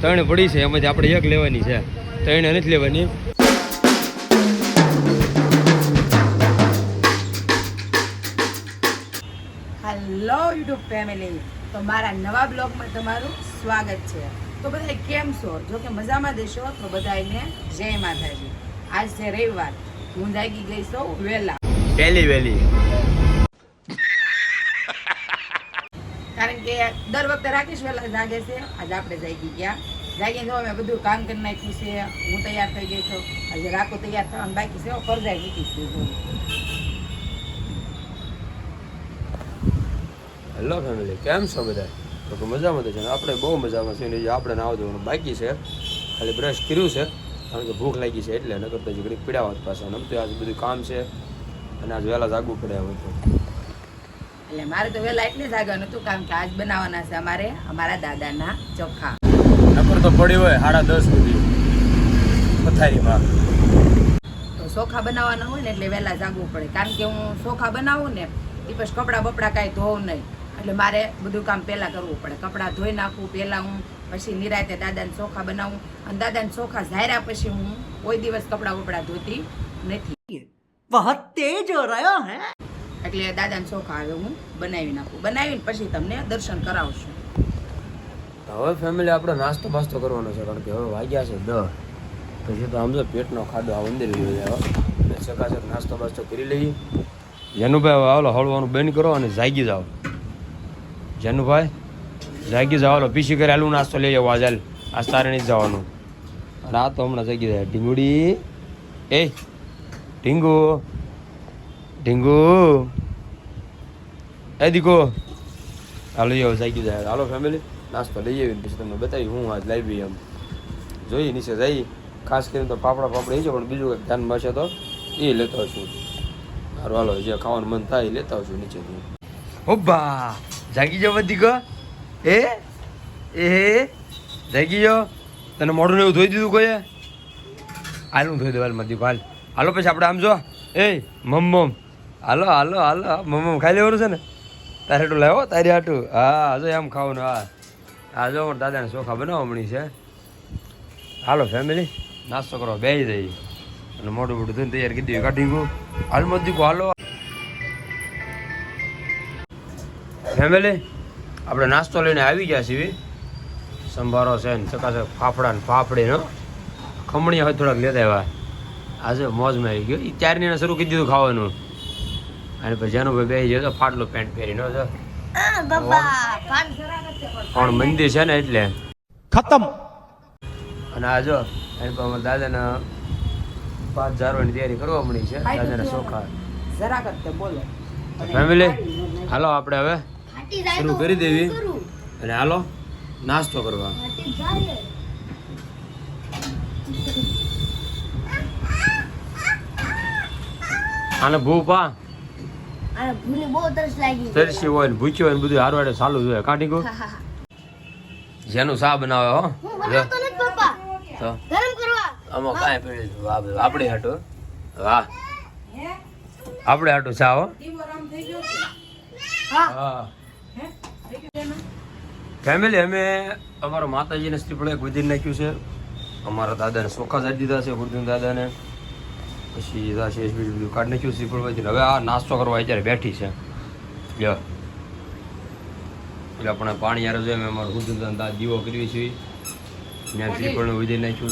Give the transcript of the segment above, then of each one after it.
ત્રણ પડી છે એમાંથી આપણે એક લેવાની છે. ત્રણે નથી લેવાની. હેલો યુટ્યુબ ફેમિલી તો મારા નવા બ્લોગમાં તમારું સ્વાગત છે. તો બધા કેમ છો? જો કે મજામાં દેશો તો બધાને જય માતાજી. આજ છે રવિવાર. હું જાગી ગઈ છું વહેલા. પહેલી વહેલી. કે દર વખતે રાકેશ વહેલા જાગે છે. આજે આપણે જાગી ગયા. જાગીને જો અમે બધું કામ કરી નાખ્યું છે. હું તૈયાર થઈ ગઈ છું. આજે રાખો તૈયાર થવાનું બાકી છે. ફરજાઈ મૂકી છે હેલો ફેમિલી કેમ છો બધા? તો કે મજામાં તો છે ને આપણે બહુ મજામાં છે ને જે આપણે નાવા જવાનું બાકી છે. ખાલી બ્રશ કર્યું છે. કારણ કે ભૂખ લાગી છે એટલે નકર તો હજી ઘડીક પીડાવા જ પાછા આમ તો આજ બધું કામ છે. અને આજ વહેલા જાગવું પડે હવે તો. એટલે મારે તો વહેલા એટલે જ આગળ હતું કારણ કે આજ બનાવવાના છે અમારે અમારા દાદાના ચોખા. નંબર તો પડી હોય સાડા દસ સુધી. પથારીમાં. ચોખા બનાવવાના હોય ને એટલે વહેલા જાગવું પડે. કારણ કે હું ચોખા બનાવું ને એ પછી કપડાં બપડા કાંઈ ધોવું નહીં. એટલે મારે બધું કામ પહેલાં કરવું પડે. કપડાં ધોઈ નાખું પહેલાં હું પછી નિરાતે દાદાને ચોખા બનાવું. અને દાદાને ચોખા ઝાર્યા પછી હું કોઈ દિવસ કપડાં બપડા ધોતી નથી. વહ તેજ રહ્યો હે. એટલે દાદાને ચોખા હવે હું બનાવી નાખું. બનાવીને પછી તમને દર્શન કરાવશું. હવે ફેમિલી આપણે નાસ્તો બાસ્તો કરવાનો છે, કારણ કે હવે વાગ્યા છે દહ પછી તો સમજો પેટનો ખાડો આ અંદર રહ્યો છે હવે ચકાચક નાસ્તો બાસ્તો કરી લઈએ. જેનુભાઈ આવલો હળવાનું બંધ કરો અને જાગી જાઓ. જેનુભાઈ, જાગી હાલો, પીસી કરી આલુ નાસ્તો લઈ જાવ આજે. આજ તારે જ જવાનું. અને આ તો હમણાં જાગી જાય. ઢીંગુડી. એ, ઢીંગુ. ઢીંગુ એ દીકો હાલો જાઓ જાગી જાય હાલો ફેમિલી નાસ્તો લઈ આવીને પછી તમને બતાવી, હું આજ લાવી એમ જોઈએ, નીચે જઈ ખાસ કરીને તો પાપડા પાપડા છે, પણ બીજું કંઈક ધ્યાનમાં છે તો એ લેતો છું સારું હાલો, જે ખાવાનું મન થાય એ લેતા છું નીચેથી. ઓબ્બા જાગી જાવ દીકો ગયો એ? એ? જાગી જાઓ તને મોઢું એવું ધોઈ દીધું કોઈએ? હાલ, હું ધોઈ દેવાલ મધી હાલ. હાલો, પછી આપણે આમ જો. એ, મમ મમ. હાલો હાલો હાલો. મમ મમ, ખાઈ લેવાનું છે ને? તારે એટલું લાવો, તારી હાટું. હા હજો એમ ખાવાનું, હા. આજો જો દાદાને ચોખા બનાવવાની છે. હાલો ફેમિલી નાસ્તો કરો બે જઈ અને મોટું મોટું થઈને તૈયાર દઈએ. કાઢી ગયું હાલ મત હાલો. ફેમિલી આપણે નાસ્તો લઈને આવી ગયા છીએ. સંભારો છે ને ચકાચક ફાફડા ને ફાફડીનો ખમણી હવે થોડાક લેતા આવ્યા. આજે મોજમાં આવી ગયો. એ ચારની શરૂ કરી દીધું ખાવાનું. અને પછી જાનુભાઈ બે જતો ફાટલું પેન્ટ પહેરીનો હતો પણ મંદિર છે ને એટલે? ખતમ. અને આ જો એની પર અમારા દાદાના પાંચ હજારોની તૈયારી કરવા મળી છે દાદાના ચોખા બોલો. ફેમિલી હાલો આપણે હવે શરૂ કરી દેવી. અને હાલો નાસ્તો કરવા. આને ભૂપા તરસ હોય ને ભૂચ્યો હોય ને બધું હારવાડે ચાલુ જોઈએ કાઢી ગયું જેનું સા બનાવે હો? તો આમાં કાંઈ પીડ્યું આપણે હાટું. વાહ. આપણે હાટું ચા હો? ફેમિલી અમે અમારા માતાજીને સ્ત્રીફળ એક વિધિન નાખ્યું છે. અમારા દાદાને સોખા જાડી દીધા છે ગુરુદન દાદાને. પછી શેષ બીજું બધું કાઢ નાખ્યું શ્રીફળ વધી હવે આ નાસ્તો કરવા અત્યારે બેઠી છે. જો એટલે આપણે પાણી યાર જોઈએ મેં અમારું દા દીવો કરીએ છીએ ત્યાં શ્રીફળનું વિધિન નાખ્યું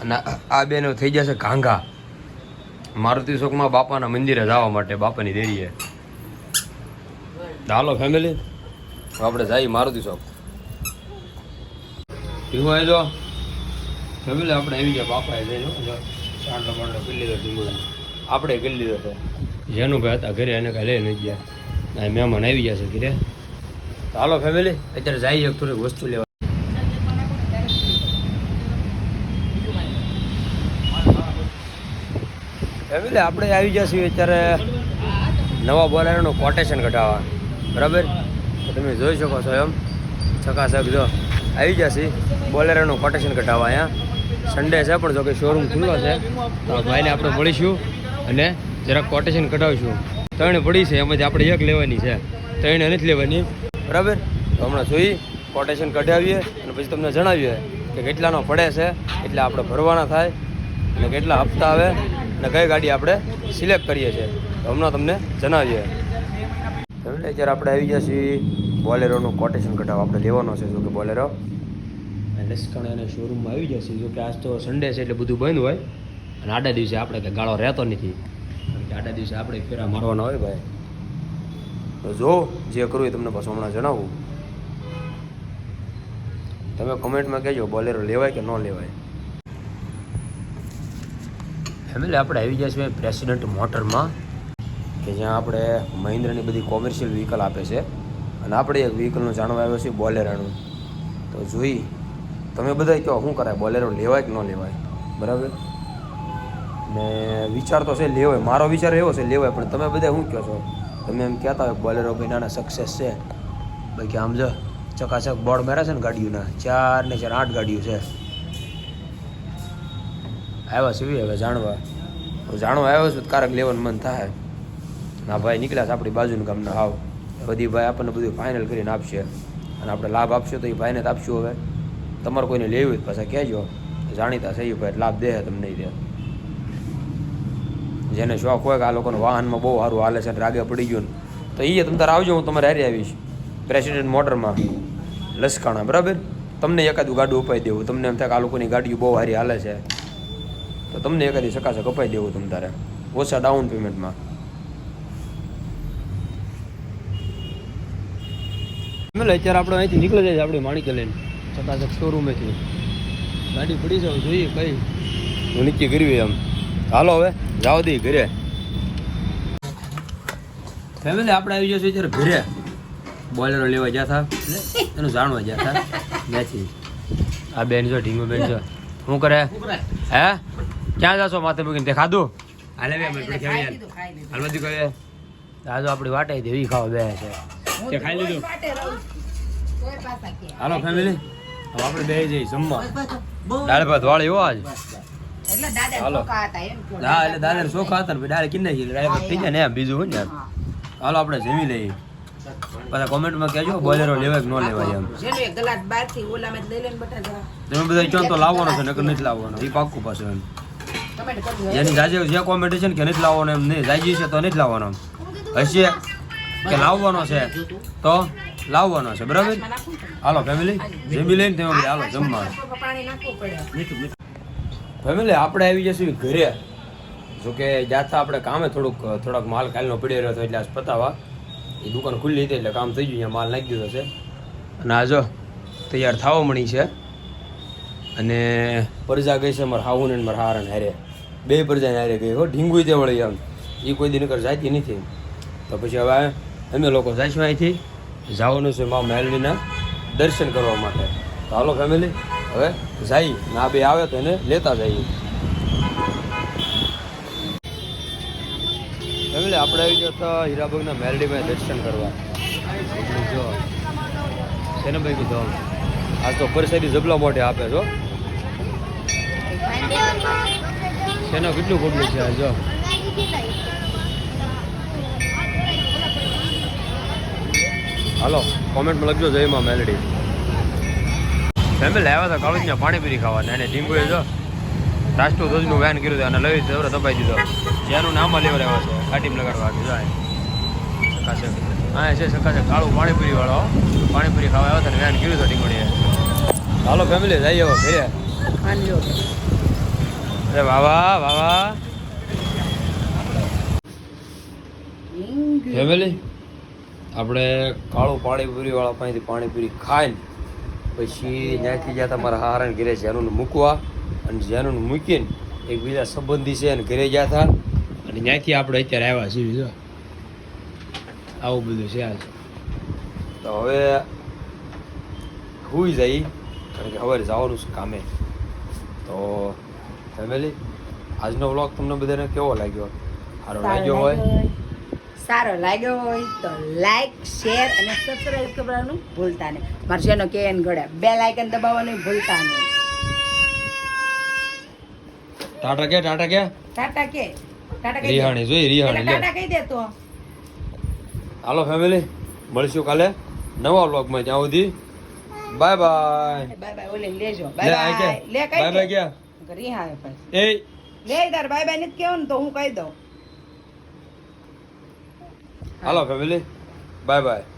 અને આ- બેન થઈ જશે ઘાંઘા મારુતિ શોકમાં બાપાના મંદિરે જવા માટે બાપાની દેરીએ. હાલો ફેમિલી આપણે જઈએ મારુતિ શોક. જો ફેમિલી આપણે આવી ગયા બાપાએ જઈ જો. ચાંદલો બાંડલો કરી લીધો ઢીંગો આપણે કરી લીધો છે જેનું ભાઈ હતા ઘરે એને કાલે નથી ગયા. ના મહેમાન આવી ગયા છે ઘરે. તો હાલો ફેમિલી અત્યારે જાય એક થોડીક વસ્તુ લેવા. ફેમિલી આપણે આવી છીએ અત્યારે નવા બોલેરોનું કોટેશન કઢાવવા. બરાબર? તમે જોઈ શકો છો એમ. છકાશક જો આવી જશે બોલેરોનું કોટેશન કઢાવવા અહીંયા. સન્ડે છે, પણ જો કે શોરૂમ ખુલ્લો છે, તો ભાઈને આપણે મળીશું અને જરાક કોટેશન કઢાવીશું. ત્રણ પડી છે, એમાંથી આપણે એક લેવાની છે. ત્રણ નથી લેવાની. બરાબર? તો હમણાં જોઈ કોટેશન કઢાવીએ અને પછી તમને જણાવીએ કે કેટલાનો પડે છે એટલે આપણે ભરવાના થાય અને કેટલા હપ્તા આવે અને કઈ ગાડી આપણે સિલેક્ટ કરીએ છીએ. તો હમણાં તમને જણાવીએ. હવે અત્યારે આપણે આવી ગયા છીએ. બોલેરોનું કોટેશન કઢાવ આપણે લેવાનો છે, જો કે બોલેરો. લશ્કણ અને શોરૂમમાં આવી જશે. જો કે આજ તો સન્ડે છે એટલે બધું બંધ હોય. અને આડા દિવસે આપણે કંઈ ગાળો રહેતો નથી. કારણ કે આડા દિવસે આપણે ફેરા મારવાના હોય ભાઈ. તો જો જે કરવું એ તમને પાછું હમણાં જણાવું. તમે કમેન્ટમાં કહેજો, બોલેરો લેવાય કે ન લેવાય. ફેમિલી, આપણે આવી ગયા છીએ પ્રેસિડન્ટ મોટરમાં, કે જ્યાં આપણે મહિન્દ્રાની બધી કોમર્શિયલ વ્હીકલ આપે છે. અને આપણે એક વ્હીકલનું જાણવા આવ્યો છે બોલેરાનું. તો જોઈ તમે બધા કહો, શું કરાય? બોલેરો લેવાય કે ન લેવાય? બરાબર? ને વિચાર તો છે લેવાય મારો વિચાર એવો છે લેવાય પણ તમે બધા શું કહો છો? તમે એમ કહેતા હોય બોલેરો ભાઈ નાના સક્સેસ છે. ભાઈ કે આમ જો, ચકાચક બોર્ડ માર્યા છે ને ગાડીઓના, ચાર ને ચાર આઠ ગાડીઓ છે. આવ્યા છે હવે જાણવા. જાણવા આવ્યો છું કારક લેવાનું મન થાય. ના ભાઈ નીકળ્યા છે આપણી બાજુના ગામના હાવ. બધી ભાઈ આપણને બધું ફાઇનલ કરીને આપશે. અને આપણે લાભ આપશો તો એ ભાઈને જ આપશું હવે. તમારે કોઈને લેવી હોય પાછા કહેજો. જાણીતા એ ભાઈ લાભ દે તમને દે જેને શોખ હોય કે આ લોકોને વાહનમાં બહુ સારું હાલે છે રાગે પડી ગયું તો એ તમે તારે આવજો, હું તમારે હારી આવીશ. પ્રેસિડેન્ટ મોટરમાં, લસકાણા, બરાબર? તમને એકાદું ગાડું અપાઈ દેવું. તમને એમ થાય કે આ લોકોની ગાડીઓ બહુ સારી હાલે છે. તો તમને એકાદી સકાશક અપાઈ દેવું તમ તારે. ઓછા ડાઉન પેમેન્ટમાં અત્યારે આપણે અહીંથી નીકળી જાય આપણે માણિકે લઈને ચકાચક શોરૂમેથી ગાડી પડી જાવ જોઈએ કઈ. હું નક્કી કરવી એમ. હાલો હવે જાઓ દઈ ઘરે. ફેમિલી આપણે આવી જશે અત્યારે ઘરે. બોલેરો લેવા ગયા હતા એનું જાણવા ગયા હતા ત્યાંથી. આ બેન જો ઢીંગો બેન જો. શું કરે? હે? ક્યાં જાશો માથે મૂકીને? તે ખાધું? હાલે બે મને આપણે ખાઈ ખેવી લીધું, ખાઈ લીધું. હાલ બધું કહે આ આપણી વાટે દેવી ખાવા બે છે. તે ખાઈ લીધું? છું. હાલો ફેમિલી હવે આપણે બે જઈ જમવા. દાળ ભાત વાળી હો આજ એટલે. હા એટલે દાદા ચોખા હતા ને દાળ કિન્ને દાળ ભાત થઈ જાય ને એમ બીજું હોય ને. હાલો આપણે જમી લઈએ. પાછા કોમેન્ટમાં કહેજો બોલેરો લેવાય કે ન લેવાય એમ. જેનું એક ગ્લાસ બહારથી ઓલામાં જ લઈ લઈને બટા જરા. તમે બધા ચો તો લાવવાનો છે નકર નથી લાવવાનો. એ પાક્કું પાછું એમ. જેની જાજે જે કોમેન્ટ છે ને કે નથી લાવવાનો એમ નહીં. જાજી છે તો નથી લાવવાનો હશે કે લાવવાનો છે? તો? લાવવાનો છે બરાબર. હાલો ફેમિલી જમી લઈને તમે હાલો ગ્લાસમાં જમવા નાખો, પાણી નાખવું પડે. ફેમિલી આપણે આવી જશું ઘરે. જો કે જાતા આપણે કામે થોડુંક થોડાક માલ કાલનો પડ્યો રહ્યો હતો એટલે આજ પતાવા. એ દુકાન ખુલ્લી હતી એટલે કામ થઈ ગયું અહીંયા માલ નાખી દીધો છે. અને આ જો તૈયાર થવા મળી છે. અને પરજા ગઈ છે મારા હાવું ને મારા હારણ હારે. બે પરજા હારે ગઈ હો ઢીંગુય તે વળી આમ એ કોઈ દિન કર જાતી નથી. તો પછી હવે અમે લોકો જઈશું અહીંથી. જવાનું છે મા મેલડીના દર્શન કરવા માટે. તો હાલો ફેમિલી હવે જઈ ના બે આવે તો એને લેતા જઈએ. ફેમિલી આપણે આવી ગયા હતા હીરાબાગના મેલડીમાં દર્શન કરવા. જો છે ને ભાઈ કીધું આજ તો પરસાદી જબલા મોટે આપે છો શેનો કેટલું ખોટલું છે આ જો? હાલો કોમેન્ટમાં લખજો જય માં મેલડી ફેમિલી આવ્યા હતા કાળુજના પાણીપુરી ખાવાના એને ડીંગુએ જો રાષ્ટ્ર ધ્વજનું વેન કર્યું હતું અને લઈ દવરે દબાઈ દીધો. જેનું નામ લેવા આવ્યો છે કાટીમ લગાડવા જાય સકાશે હા છે સકાશે કાળું પાણીપુરી વાળો. પાણીપુરી ખાવા આવ્યો હતા વેન કર્યું હતું ડીંગુડીએ હાલો ફેમિલી જઈ આવો ઘરે. અરે વાવા વાવા ફેમિલી આપણે કાળું પાણીપુરી વાળા પાસેથી પાણીપુરી ખાઈને પછી ત્યાંથી જ્યાં તમારા હારણ ઘરે જેનું મૂકવા અને જેનું મૂકીને એક બીજા સંબંધી છે અને ઘરે ગયા હતા અને ત્યાંથી આપણે અત્યારે આવ્યા છીએ જો. આવું બધું છે આજ. તો હવે હુઈ જઈ કારણ કે હવે જવાનું છે કામે. તો ફેમિલી આજનો વ્લોગ તમને બધાને કેવો લાગ્યો? સારો લાગ્યો હોય. સારો લાગ્યો હોય તો લાઈક શેર અને સબસ્ક્રાઈબ કરવાનું ભૂલતા નહીં. મારે જેનો કે એન ગળે બે લાઇકન દબાવવાનું ભૂલતા નહીં. ટાટા કે ટાટા કે? ટાટા કે? ટાટા કે. રિહાણી જોઈ રિહાણી ટાટા કહી દે તો. હાલો ફેમિલી મળીશું કાલે નવા વ્લોગમાં ત્યાં સુધી. બાય બાય બાય બાય ઓલે લેજો. બાય બાય લે કઈ બાય બાય કે કરી એ લે તાર બાય બાય નથી કેવું તો હું કહી દઉં. હાલો ફેમિલી. Bye bye.